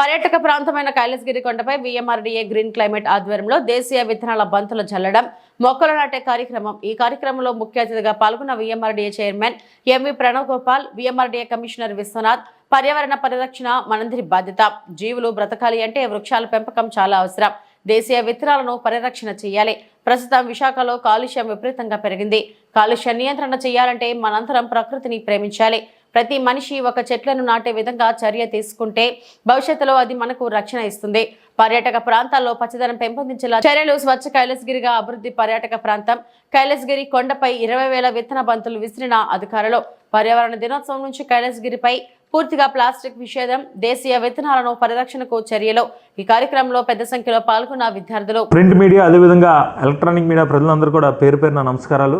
పర్యాటక ప్రాంతమైన కైలాసగిరి కొండపై విఎంఆర్డీఏ గ్రీన్ క్లైమేట్ ఆధ్వర్యంలో దేశీయ విత్తనాల బంతులు చల్లడం మొక్కలు నాటే కార్యక్రమం. ఈ కార్యక్రమంలో ముఖ్య అతిథిగా పాల్గొన్న VMRDA chairman MV Pranav Gopal VMRDA commissioner Vishwanath పర్యావరణ పరిరక్షణ మనందరి బాధ్యత. జీవులు బ్రతకాలి అంటే వృక్షాల పెంపకం చాలా అవసరం. దేశీయ విత్తనాలను పరిరక్షణ చేయాలి. ప్రస్తుతం విశాఖలో కాలుష్యం విపరీతంగా పెరిగింది. కాలుష్య నియంత్రణ చేయాలంటే మనంతరం ప్రకృతిని ప్రేమించాలి. ప్రతి మనిషి ఒక చెట్లను నాటే విధంగా చర్య తీసుకుంటే భవిష్యత్తులో అది మనకు రక్షణ ఇస్తుంది. పర్యాటక ప్రాంతాల్లో పచ్చదనం పెంపొందించేలా చర్యలు స్వచ్ఛ కైలాసగిరిగా అభివృద్ధి పర్యాటక ప్రాంతం. కైలాసగిరి కొండపై ఇరవై వేల విత్తన బంతులు విసిరిన అధికారులు. పర్యావరణ దినోత్సవం నుంచి కైలాసగిరిపై పూర్తిగా ప్లాస్టిక్ నిషేధం దేశీయ విత్తనాలను పరిరక్షణకు చర్యలు. ఈ కార్యక్రమంలో పెద్ద సంఖ్యలో పాల్గొన్న విద్యార్థులు. ప్రింట్ మీడియా అదేవిధంగా ఎలక్ట్రానిక్ మీడియా ప్రజలందరూ కూడా పేరు పేరున నమస్కారాలు.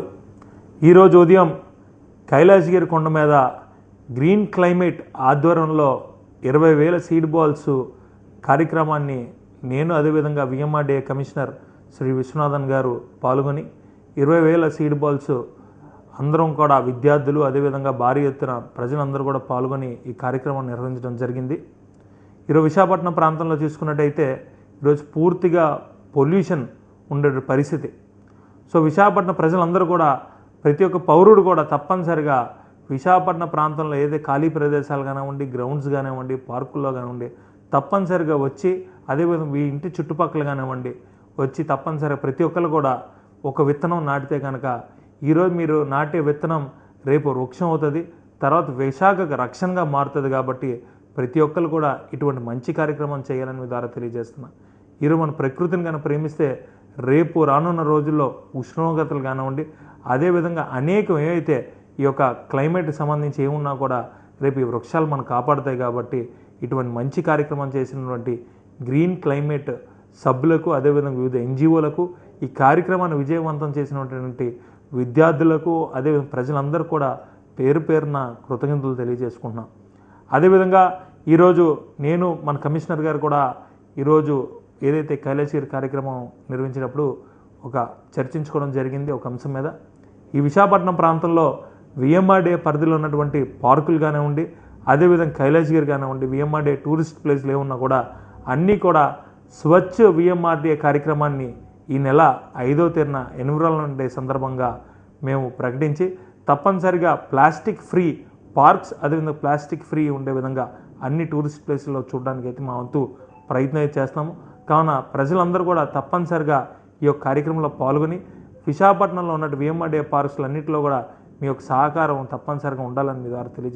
ఈరోజు ఉదయం కైలాసగిరి కొండ మీద గ్రీన్ క్లైమేట్ ఆధ్వర్యంలో ఇరవై వేల సీడ్ బాల్స్ కార్యక్రమాన్ని నేను అదేవిధంగా విఎంఆర్డీఏ కమిషనర్ శ్రీ విశ్వనాథన్ గారు పాల్గొని ఇరవై వేల సీడ్ బాల్స్ అందరం కూడా విద్యార్థులు అదేవిధంగా భారీ ఎత్తున ప్రజలందరూ కూడా పాల్గొని ఈ కార్యక్రమం నిర్వహించడం జరిగింది. ఈరోజు విశాఖపట్నం ప్రాంతంలో చూసుకున్నట్టయితే ఈరోజు పూర్తిగా పొల్యూషన్ ఉండే పరిస్థితి. సో విశాఖపట్నం ప్రజలందరూ కూడా ప్రతి ఒక్క పౌరుడు కూడా తప్పనిసరిగా విశాఖపట్నం ప్రాంతంలో ఏదే ఖాళీ ప్రదేశాలు కానివ్వండి గ్రౌండ్స్ కానివ్వండి పార్కుల్లో కానివ్వండి తప్పనిసరిగా వచ్చి అదేవిధంగా మీ ఇంటి చుట్టుపక్కల కానివ్వండి వచ్చి తప్పనిసరిగా ప్రతి ఒక్కరు కూడా ఒక విత్తనం నాటితే కనుక ఈరోజు మీరు నాటే విత్తనం రేపు వృక్షం అవుతుంది తర్వాత విశాఖకు రక్షణగా మారుతుంది కాబట్టి ప్రతి ఒక్కరు కూడా ఇటువంటి మంచి కార్యక్రమం చేయాలని మీ ద్వారా తెలియజేస్తున్నా. ఈరోజు మన ప్రకృతిని కనుక ప్రేమిస్తే రేపు రానున్న రోజుల్లో ఉష్ణోగ్రతలు కానివ్వండి అదేవిధంగా అనేకం ఏవైతే ఈ యొక్క క్లైమేట్ సంబంధించి ఏమున్నా కూడా రేపు ఈ వృక్షాలు మనం కాపాడుతాయి కాబట్టి ఇటువంటి మంచి కార్యక్రమం చేసినటువంటి గ్రీన్ క్లైమేట్ సభ్యులకు అదేవిధంగా వివిధ ఎన్జిఓలకు ఈ కార్యక్రమాన్ని విజయవంతం చేసినటువంటి విద్యార్థులకు అదేవిధంగా ప్రజలందరూ కూడా పేరు పేరున కృతజ్ఞతలు తెలియజేసుకుంటున్నాం. అదేవిధంగా ఈరోజు నేను మన కమిషనర్ గారు కూడా ఈరోజు ఏదైతే కైలాసీర్ కార్యక్రమం నిర్వహించినప్పుడు ఒక చర్చించుకోవడం జరిగింది ఒక అంశం మీద. ఈ విశాఖపట్నం ప్రాంతంలో విఎంఆర్డే పరిధిలో ఉన్నటువంటి పార్కులు కానివ్వండి అదేవిధంగా కైలాసగిరి కానివ్వండి విఎంఆర్డే టూరిస్ట్ ప్లేస్లు ఏమున్నా కూడా అన్నీ కూడా స్వచ్ఛ విఎంఆర్డే కార్యక్రమాన్ని ఈ నెల ఐదో తేదీన ఎన్విరాన్మెంట్ డే సందర్భంగా మేము ప్రకటించి తప్పనిసరిగా ప్లాస్టిక్ ఫ్రీ పార్క్స్ అదేవిధంగా ప్లాస్టిక్ ఫ్రీ ఉండే విధంగా అన్ని టూరిస్ట్ ప్లేసుల్లో చూడడానికి అయితే మా వంతు ప్రయత్నం అయితే చేస్తాము కావున ప్రజలందరూ కూడా తప్పనిసరిగా ఈ యొక్క కార్యక్రమంలో పాల్గొని విశాఖపట్నంలో ఉన్న విఎంఆర్డే పార్క్స్లు అన్నింటిలో కూడా మీ యొక్క సహకారం తప్పనిసరిగా ఉండాలని మీ ద్వారా తెలియజే